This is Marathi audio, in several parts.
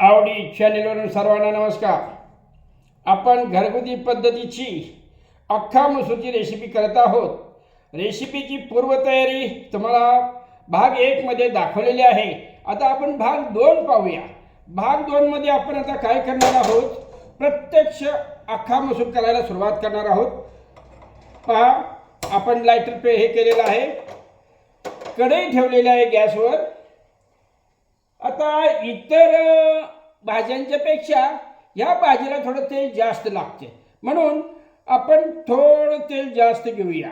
आवडी चॅनेलवरून सर्वांना नमस्कार. आपण घरगुती पद्धतीची अख्खा मसूरची रेसिपी करत आहोत. रेसिपीची पूर्वतयारी तुम्हाला भाग एकमध्ये दाखवलेली आहे. आता आपण भाग दोन पाहूया. भाग दोनमध्ये आपण आता काय करणार आहोत? प्रत्यक्ष अख्खा मसूर करायला सुरुवात करणार आहोत. पहा आपण लायटर पे हे केलेलं आहे. कढई ठेवलेली आहे गॅसवर. आता इतर भाज्यांच्या पेक्षा ह्या भाजीला थोडं तेल जास्त लागते. म्हणून आपण थोडं तेल जास्त घेऊया.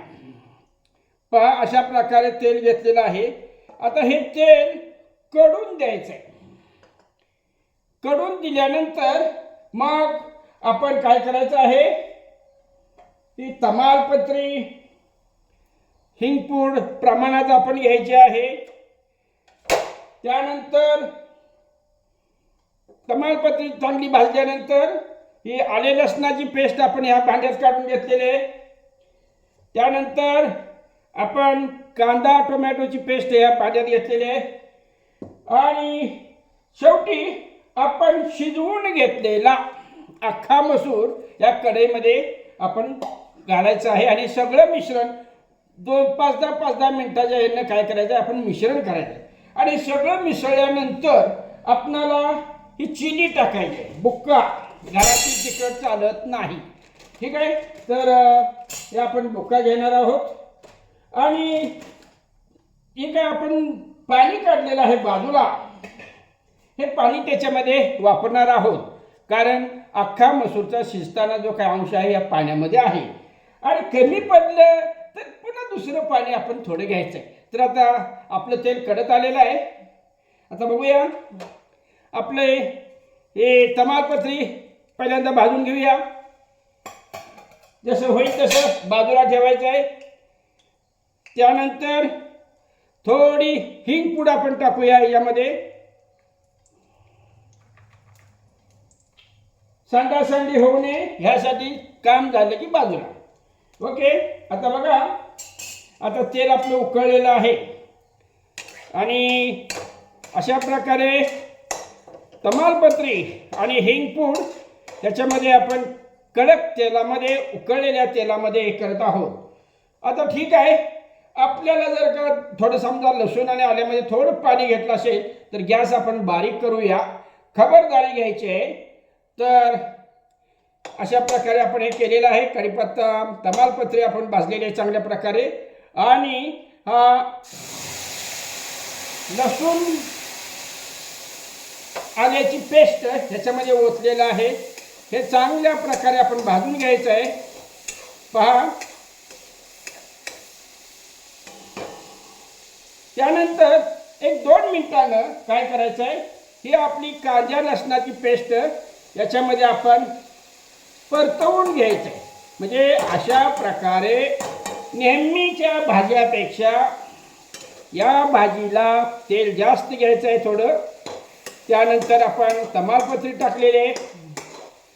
पहा अशा प्रकारे तेल घेतलेलं आहे. आता हे तेल कडून द्यायचं आहे कडून दिल्यानंतर मग आपण काय करायचं आहे? ती तमालपत्री हिंगपूड प्रमाणात आपण घ्यायची आहे. त्यानंतर तमालपत्री चांगली भाजल्यानंतर ही आले लसणाची पेस्ट आपण ह्या भांड्यात काढून घेतलेली आहे. त्यानंतर आपण कांदा टोमॅटोची पेस्ट ह्या भांड्यात घेतलेली आहे. आणि शेवटी आपण शिजवून घेतलेला अख्खा मसूर या कढईमध्ये आपण घालायचं आहे. आणि सगळं मिश्रण दोन पाच दहा पाच दहा मिनटाच्या ह्यानं काय करायचं आहे आपण मिश्रण करायचं आहे. आणि सगळं मिसळल्यानंतर आपणाला ही चिनी टाकायची आहे. बुक्का. घरातील तिखट चालत नाही. ठीक आहे? तर हे आपण बुक्का घेणार आहोत. आणि हे काय आपण पाणी काढलेलं आहे बाजूला. हे पाणी त्याच्यामध्ये वापरणार आहोत. कारण अख्खा मसूरचा शिजताना जो काही अंश आहे या पाण्यामध्ये आहे. आणि कमी पडलं तर पुन्हा दुसरं पाणी आपण थोडं घ्यायचं आहे तर आता आपलं तेल कडत आलेलं आहे. आता बघूया. आपले हे तमालपत्री पहिल्यांदा भाजून घेऊया. जसं होईल तसं बाजूला ठेवायचं आहे. त्यानंतर थोडी हिंग पूड आपण टाकूया यामध्ये. सांडासांडी होऊ नये. ह्यासाठी काम झालं की बाजूला. ओके? आता बघा. आता तेल आपलं उकळलेलं आहे. आणि अशा प्रकारे तमालपत्री आणि हिंगपूड त्याच्यामध्ये आपण कडक तेलामध्ये उकळलेल्या तेलामध्ये हे करत आहोत. आता ठीक आहे. आपल्याला जर का थोडं समजा लसूण आणि आल्यामध्ये थोडं पाणी घेतलं असेल तर गॅस आपण बारीक करूया. खबरदारी घ्यायची आहे. तर अशा प्रकारे आपण हे केलेलं आहे. कढीपत्ता तमालपत्री आपण भाजलेले आहे चांगल्या प्रकारे. आणि लसूण आल्याची पेस्ट ह्याच्यामध्ये ओतलेलं आहे. हे चांगल्या प्रकारे आपण भाजून घ्यायचं आहे. पहा. त्यानंतर एक दोन मिनिटानं काय करायचं आहे? ही आपली कांद्या लसणाची पेस्ट याच्यामध्ये आपण परतवून घ्यायचं आहे. म्हणजे अशा प्रकारे नेहमीच्या भाज्यापेक्षा या भाजीला तेल जास्त घ्यायचं आहे थोडं. त्यानंतर आपण तमालपत्री टाकलेले आहे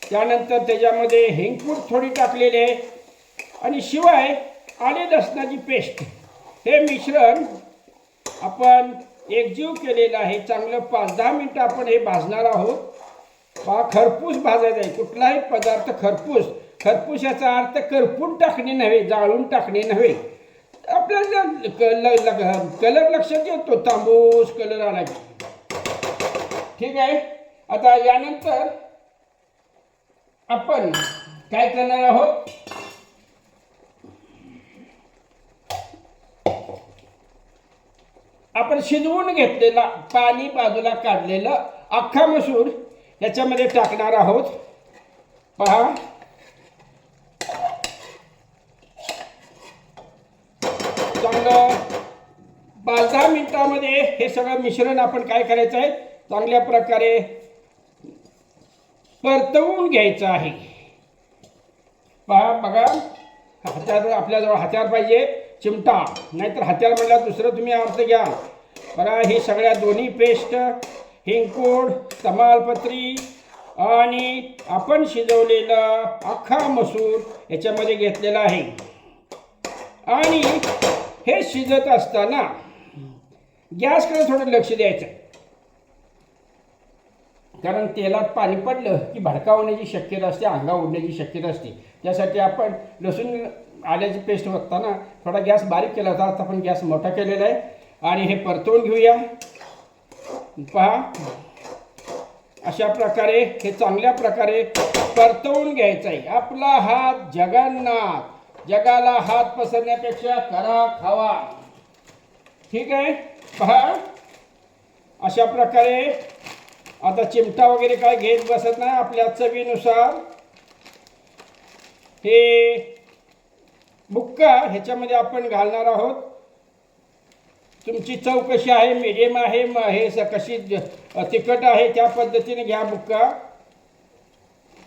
त्यानंतर त्याच्यामध्ये हेंगपूड थोडी टाकलेली आहे. आणि शिवाय आले लसणाची पेस्ट. हे मिश्रण आपण एकजीव केलेलं आहे. चांगलं पाच दहा मिनटं आपण हे भाजणार आहोत. हा खरपूस भाजायचा आहे. कुठलाही पदार्थ खरपूस खरपुशाचा अर्थ करपून टाकणे नव्हे जाळून टाकणे नव्हे. आपल्याला कलर लक्षात येतो तांबूस कलर आला ठीक आहे? आता यानंतर आपण काय करणार आहोत? आपण शिजवून घेतलेला पाणी बाजूला काढलेलं अख्खा मसूर याच्यामध्ये टाकणार आहोत. पहा. चांगलं पाच दहा मिनिटामध्ये हे सगळं मिश्रण आपण काय करायचं आहे? चांगल्या प्रकारे परतवून घ्यायचं आहे. पहा बघा हात्यार आपल्याजवळ हत्यार पाहिजे चिमटा. नाहीतर हत्यार म्हणल्यावर दुसरं तुम्ही अर्थ घ्या. बघा ही सगळ्या दोन्ही पेस्ट हिंगपूड तमालपत्री आणि आपण शिजवलेलं अख्खा मसूर याच्यामध्ये घेतलेला आहे. आणि हे शिजत असताना गॅसकडे थोडं लक्ष द्यायचं. आहे कारण तेलात पाणी पडलं की भडका होण्याची शक्यता असते अंगा उडण्याची शक्यता असते. त्यासाठी आपण लसूण आल्याची पेस्ट बघताना थोडा गॅस बारीक केला होता आता आपण गॅस मोठा केलेला आहे. आणि हे परतवून घेऊया. पहा. अशा प्रकारे हे चांगल्या प्रकारे परतवून घ्यायचं आहे. आपला हात जगन्नाथ. जगाला हात पसरण्यापेक्षा करा खावा. ठीक आहे? पहा. अशा प्रकारे आता चिमटा वगैरे काय घेत बसत नाही आपल्या चवीनुसार. हे बुक्का ह्याच्यामध्ये आपण घालणार आहोत. तुमची चव कशी आहे मिडियम आहे मग हे कशी तिखट आहे त्या पद्धतीने घ्या बुक्का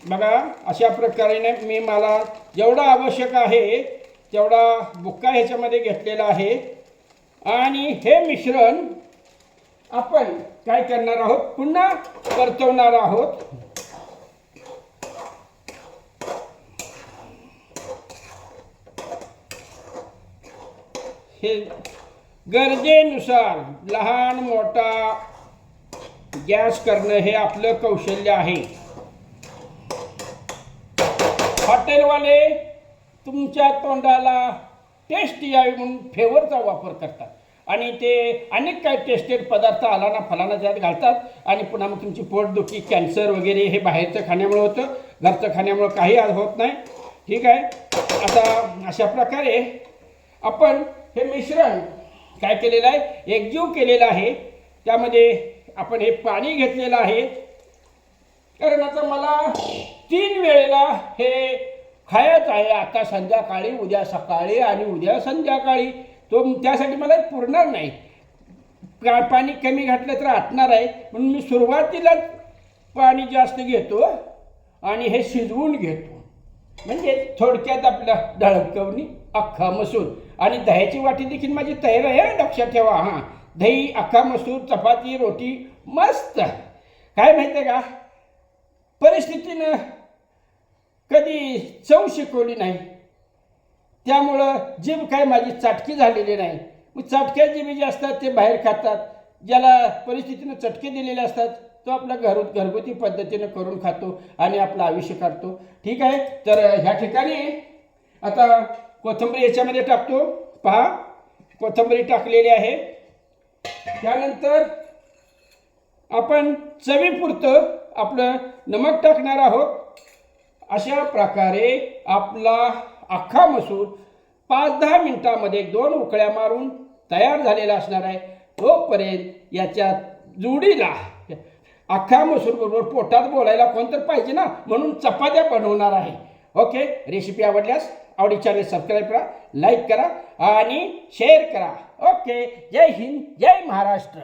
बघा अशा प्रकारे मी मला जेवढा आवश्यक आहे तेवढा बुक्का ह्याच्यामध्ये घेतलेला आहे. आणि हे मिश्रण आपण काय करणार आहोत? पुन्हा परतवणार आहोत. हे गरजेनुसार लहान मोठा गॅस करणं हे आपलं कौशल्य आहे. हॉटेलवाले तुमच्या तोंडाला टेस्ट यावी म्हणून फ्लेवरचा वापर करतात. आणि ते अनेक काय टेस्टेड पदार्थ आलाना फलाना त्यात घालतात. आणि पुन्हा मग तुमची पोटदुखी कॅन्सर वगैरे हे बाहेरचं खाण्यामुळे होतं. घरचं खाण्यामुळं काही आज होत नाही. ठीक आहे? आता अशा प्रकारे आपण हे मिश्रण काय केलेलं आहे? एकजीव केलेलं आहे. त्यामध्ये आपण हे पाणी घेतलेलं आहे. कारण आता मला तीन वेळेला हे खायचं आहे. आता संध्याकाळी उद्या सकाळी आणि उद्या संध्याकाळी. तो त्यासाठी मला पुरणार नाही. पाणी कमी घातलं तर आटणार आहे. म्हणून मी सुरुवातीलाच पाणी जास्त घेतो आणि हे शिजवून घेतो. म्हणजे थोडक्यात आपलं ढळकवणी अख्खा मसूर. आणि दह्याची वाटी देखील माझी तयार आहे लक्षात ठेवा हां. दही अख्खा मसूर चपाती रोटी मस्त. काय माहिती आहे का? परिस्थितीनं कधी चव शिकवली नाही. त्यामुळं जीभ काय माझी चाटकी झालेली नाही. मग चाटक्या जीबी जे असतात ते बाहेर खातात. ज्याला परिस्थितीनं चटके दिलेले असतात तो आपला घर घरगुती पद्धतीनं करून खातो आणि आपलं आयुष्य काढतो. ठीक आहे? तर ह्या ठिकाणी आता कोथिंबरी याच्यामध्ये टाकतो. पहा कोथिंबरी टाकलेली आहे. त्यानंतर आपण चवीपुरतं आपलं नमक टाकणार आहोत. अशा प्रकारे आपला अख्खा मसूर पाच दहा मिनटामध्ये दोन उकळ्या मारून तयार झालेला असणार आहे. तोपर्यंत याच्या जोडीला अख्खा मसूर बरोबर पोटात बोलायला कोणतर पाहिजे ना? म्हणून चपात्या बनवणार आहे. ओके? रेसिपी आवडल्यास आवडी चॅनल सबस्क्राईब करा लाईक करा आणि शेअर करा. ओके? जय हिंद जय महाराष्ट्र.